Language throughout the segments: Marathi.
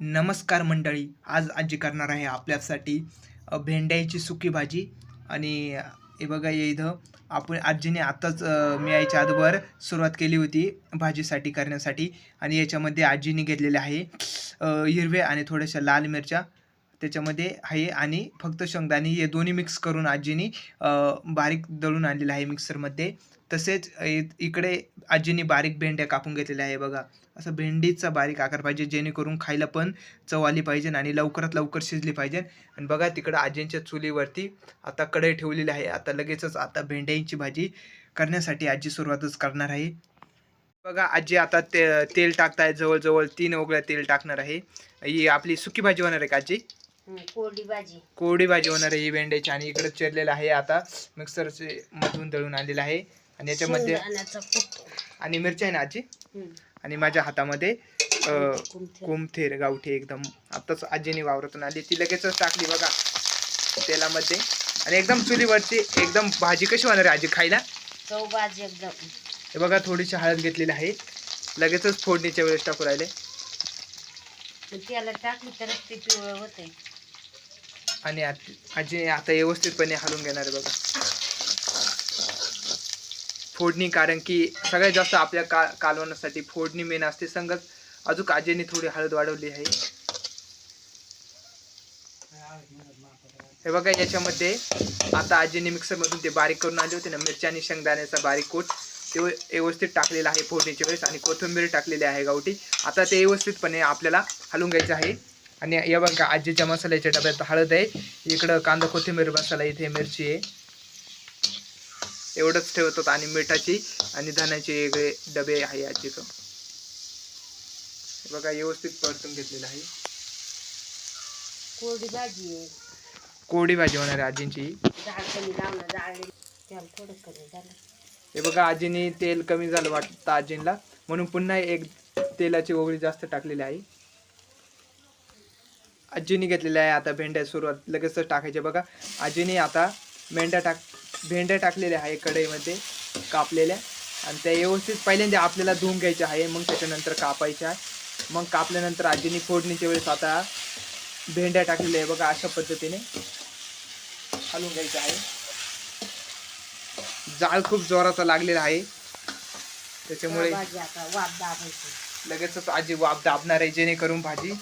नमस्कार मंडळी आज आजी करणार आहे आपल्यासाठी भेंड्याची सुकी भाजी. आणि हे बघा इथं आपण आजीने आत्ताच मी यायच्या अगोदर सुरुवात केली होती भाजीसाठी करण्यासाठी. आणि याच्यामध्ये आजीने घेतलेले आहे हिरवे आणि थोड्याशा लाल मिरच्या. त्याच्यामध्ये आहे आणि फक्त शेंगदाणे हे दोन्ही मिक्स करून आजीनी बारीक दळून आणलेलं आहे मिक्सरमध्ये तसेच इकडे आजीने बारीक भेंड्या कापून घेतलेल्या आहे बघा. असं भेंडीचा बारीक आकार पाहिजे जेणेकरून खायला पण चव आली पाहिजे आणि लवकरात लवकर शिजली पाहिजे. आणि बघा तिकडं आजींच्या चुलीवरती आता कढई ठेवलेली आहे. आता लगेचच आता भेंड्यांची भाजी करण्यासाठी आजी सुरुवातच करणार आहे. बघा आजी आता ते तेल टाकताय. जवळजवळ तीन ओगळ्या तेल टाकणार आहे. ही आपली सुकी भाजी होणार आहे का आजी? कोरडी भाजी. कोरडी भाजी होणार आहे ही भेंड्याची आणि इकडे चिरलेलं आहे आता. मिक्सरचे मधून दळून आणलेलं आहे. आणि याच्यामध्ये आणि मिरच्या आहे ना आजी? आणि माझ्या हातामध्ये. कोमथेर गावठी एकदम. आताच आजीने वावरातून आली ती लगेचच टाकली बघा. तेलामध्ये. आणि एकदम चुलीवरती एकदम भाजी कशी होणार आहे आजी खायला? चव भाजी एकदम. हे बघा थोडीशी हळद घेतलेली आहे. लगेचच फोडणीच्या वेळेस टाकू राहिले. त्याला टाकली तरच ते पिवळं होते आणि आजीने आजी आता व्यवस्थितपणे हलवून घेणार आहे बघा. फोडणी कारण की सगळ्यात जास्त आपल्या का कालवण्यासाठी फोडणी मेन असते. संगत अजून आजीने थोडी हळद वाढवली आहे. हे बघा याच्यामध्ये आता आजीने मिक्सरमधून ते बारीक करून आले होते ना मिरच्या आणि शेंगदाण्याचा बारीक कोट. ते व्यवस्थित टाकलेला आहे फोडणीच्या वेळेस आणि कोथिंबीर टाकलेली आहे गावठी. आता ते व्यवस्थितपणे आपल्याला हलवून घ्यायचं आहे. आणि या बघा आजीच्या मसाल्याच्या डब्यात हळद आहे. इकडं कांदा कोथिंबीर मसाला इथे मिरची आहे. एवढंच ठेवतात आणि मिठाची आणि धण्याचे वेगळे डबे आहे आजीचं. बघा व्यवस्थित परतून घेतलेलं आहे. कोरडी भाजी आहे. कोरडी भाजी होणार आहे आजींची. हे बघा आजीने तेल कमी झालं वाटतं आजींना. म्हणून पुन्हा एक तेलाची ओगळी जास्त टाकलेली आहे. आजीने घेतलेल्या आहे. आता भेंड्या सुरुवात लगेचच टाकायचे. बघा आजीने आता भेंड्या टाक भेंड्या टाकलेल्या आहे कढईमध्ये कापलेल्या. आणि त्या व्यवस्थित पहिल्यांदा आपल्याला धुवून घ्यायच्या आहे. मग त्याच्यानंतर कापायच्या आहे. मग कापल्यानंतर आजीने फोडणीच्या वेळेस आता भेंड्या टाकलेल्या आहे. बघा अशा पद्धतीने हलवून घ्यायचं आहे. जाळ खूप जोराचा लागलेला आहे. त्याच्यामुळे वाप लगेचच आजी वाफ दाबणार आहे जेणेकरून भाजी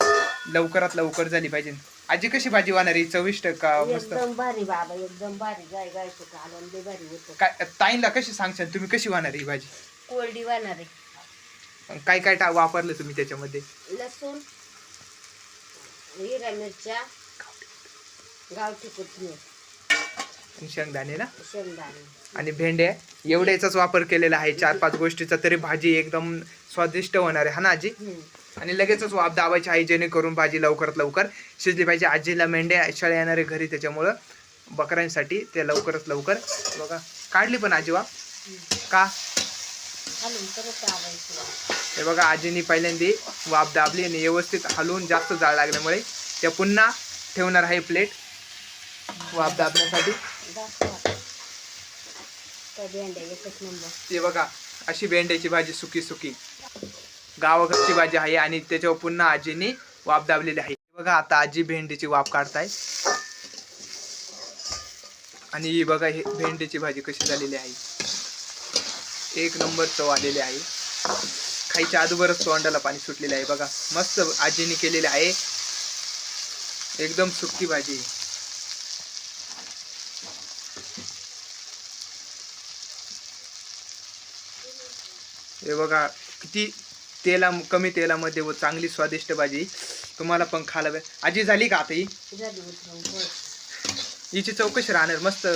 लवकरात लवकर झाली पाहिजे. आजी कशी भाजी वाहणार आहे? चविष्ट का मस्त? एकदम भारी बाबा एकदम भारी. गाय गायचं कालवण लय भारी होतं. काय ताईंला कशी सांगशाल? तुम्ही कशी वाहणार ही भाजी? कोरडी वाहणार आहे. काय काय टा वापरलं तुम्ही त्याच्यामध्ये? लसूण हिरा मिरच्या गावठी कोथिंबीर. आणि शेंगदाणे ना? शेंगदाणे. आणि भेंड्या एवढ्याचाच वापर केलेला आहे चार पाच गोष्टीचा तरी भाजी एकदम स्वादिष्ट होणार आहे हा ना आजी. आणि लगेचच वाफ दाबायची आहे जेणेकरून भाजी लवकरात लवकर शिजली पाहिजे. आजीला मेंढ्या शाळा येणार आहे घरी त्याच्यामुळं बकऱ्यांसाठी ते लवकरात लवकर बघा. काढली पण आजी वाफ? का? घालून परत दाबायची वाफ. हे बघा आजीनी पहिल्यांदा वाफ दाबली आणि व्यवस्थित हलवून जास्त जाळ लागल्यामुळे त्या पुन्हा ठेवणार आहे प्लेट. वाफ दाबण्यासाठी. दाखवा नंबर ते बघा अशी भेंड्याची भाजी सुकी सुकी. गावाकडची भाजी आहे आणि त्याच्यावर पुन्हा आजीने वाफ दाबलेली आहे. बघा आता आजी भेंडीची वाफ काढताय. आणि ही बघा हे भेंडीची भाजी कशी झालेली आहे. एक नंबर चव आलेली आहे. खायच्या अगोदरच तोंडाला पाणी सुटलेलं आहे. बघा मस्त आजीने केलेले आहे. एकदम सुकी भाजी. हे बघा किती तेला कमी तेलामध्ये व चांगली स्वादिष्ट भाजी. तुम्हाला पण खायला. आजी झाली का आता ही. हिची चौकशी राहणार मस्त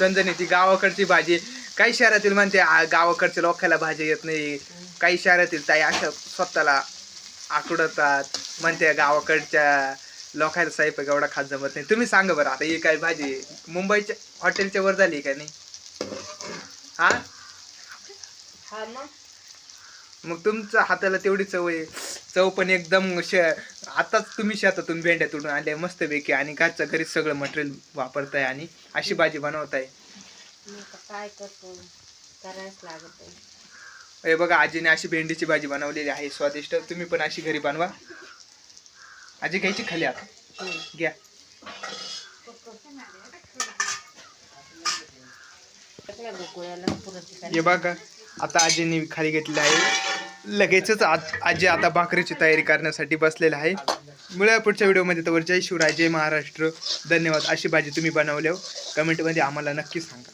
म्हणजे ती गावाकडची भाजी. काही शहरातील म्हणते "आ, गावाकडच्या लोकांना भाजी येत नाही. काही शहरातील ताई अशा स्वतःला आकडतात. म्हणते गावाकडच्या लोकांना स्वयंपाक एवढा खात जमत नाही. तुम्ही सांगा बरं आता ही काय भाजी? मुंबईच्या हॉटेलच्या वर झाली का नाही? हा? हा मग? मग तुमच्या हाताला तेवढी चव आहे. चव पण एकदम श आताच तुम्ही शेतातून भेंड्या तुडून आणल्या मस्त पैकी आणि घरच्या घरी सगळं मटेरियल वापरताय आणि अशी भाजी बनवताय. काय करतो? करायच लागत आहे हे बघा आजीने अशी भेंडीची भाजी बनवलेली आहे स्वादिष्ट. तुम्ही पण अशी घरी बनवा. आजी घ्यायची खाली आता. हम्म. घ्या हे बघा. आता आजीने खाली घेतलेलं आहे. लगेचच आज आजी आता भाकरीची तयारी करण्यासाठी बसलेला आहे. मिळूया पुढच्या व्हिडिओमध्ये तर जय शिवराय जय महाराष्ट्र. धन्यवाद. अशी भाजी तुम्ही बनवल्यावर कमेंटमध्ये आम्हाला नक्की सांगा.